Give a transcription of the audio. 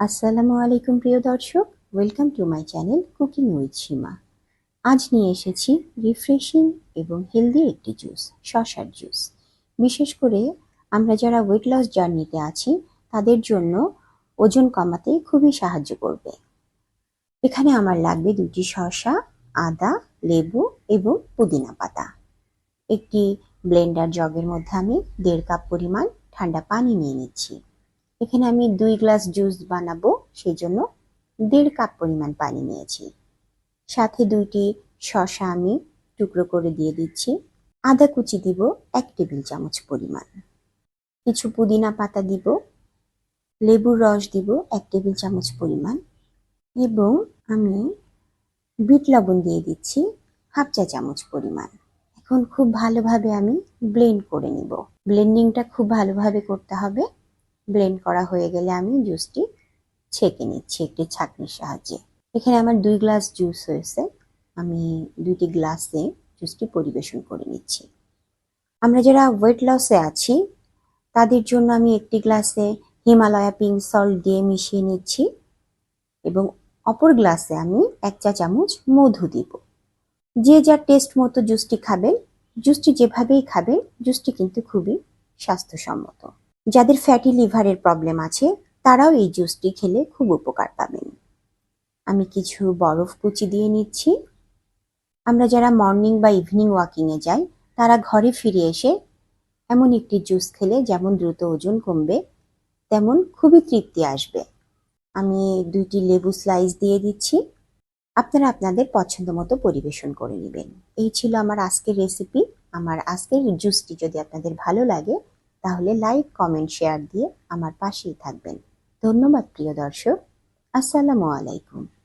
আসসালামু আলাইকুম, প্রিয় দর্শক। Welcome to my channel cooking with Seema আজ নিয়ে এসেছি রিফ্রেশিং এবং হেলদি একটি জুস শশার জুস বিশেষ করে আমরা যারা ওয়েট লস জার্নিতে আছি, তাদের জন্য ওজন কমাতে খুবই সাহায্য করবে। এখানে আমার লাগবে দুটি শসা আদা, লেবু এবং পুদিনা পাতা। একটি ব্লেন্ডার জগের মধ্যে আমি দেড় কাপ পরিমাণ ঠান্ডা পানি নিয়ে নিচ্ছি। এখানে আমি দুই গ্লাস জুস বানাবো সেই জন্য দেড় কাপ পরিমাণ পানি নিয়েছি। সাথে দুইটি শসা আমি টুকরো করে দিয়ে দিচ্ছি। আদা কুচি দিব এক টেবিল চামচ পরিমাণ। কিছু পুদিনা পাতা দিব। লেবুর রস দিব এক টেবিল চামচ পরিমাণ। এবং আমি বিট লবণ দিয়ে দিচ্ছি হাফ চা চামচ পরিমাণ। এখন খুব ভালোভাবে আমি ব্লেন্ড করে নিব। ব্লেন্ডিংটা খুব ভালোভাবে করতে হবে। ব্লেন্ড করা হয়ে গেলে আমি জুসটি ছেঁকে নিচ্ছি একটি ছাঁকনির সাহায্যে। এখানে আমার দুই গ্লাস জুস হয়েছে। আমি দুইটি গ্লাসে জুসটি পরিবেশন করে নিচ্ছি। আমরা যারা ওয়েট লসে আছি, তাদের জন্য আমি একটি গ্লাসে হিমালয়া পিঙ্ক সল্ট দিয়ে মিশিয়ে নিচ্ছি এবং অপর গ্লাসে আমি এক চা চামচ মধু দিব। যে যার টেস্ট মতো জুসটি খাবেন জুসটি যেভাবেই খাবেন জুসটি কিন্তু খুবই স্বাস্থ্যসম্মত। যাদের ফ্যাটি লিভারের প্রবলেম আছে, তারাও এই জুসটি খেলে খুব উপকার পাবেন। আমি কিছু বরফ কুচি দিয়ে নিচ্ছি। আমরা যারা মর্নিং বা ইভিনিং ওয়াকিংয়ে যাই, তারা ঘরে ফিরে এসে এমন একটি জুস খেলে যেমন দ্রুত ওজন কমবে, তেমন খুবই তৃপ্তি আসবে। আমি দুইটি লেবু স্লাইস দিয়ে দিচ্ছি। আপনারা আপনাদের পছন্দ মতো পরিবেশন করে নেবেন। এই ছিল আমার আজকের রেসিপি আমার আজকের জুসটি যদি আপনাদের ভালো লাগে তাহলে লাইক কমেন্ট শেয়ার দিয়ে আমার পাশেই থাকবেন। ধন্যবাদ প্রিয় দর্শক। আসসালামু আলাইকুম।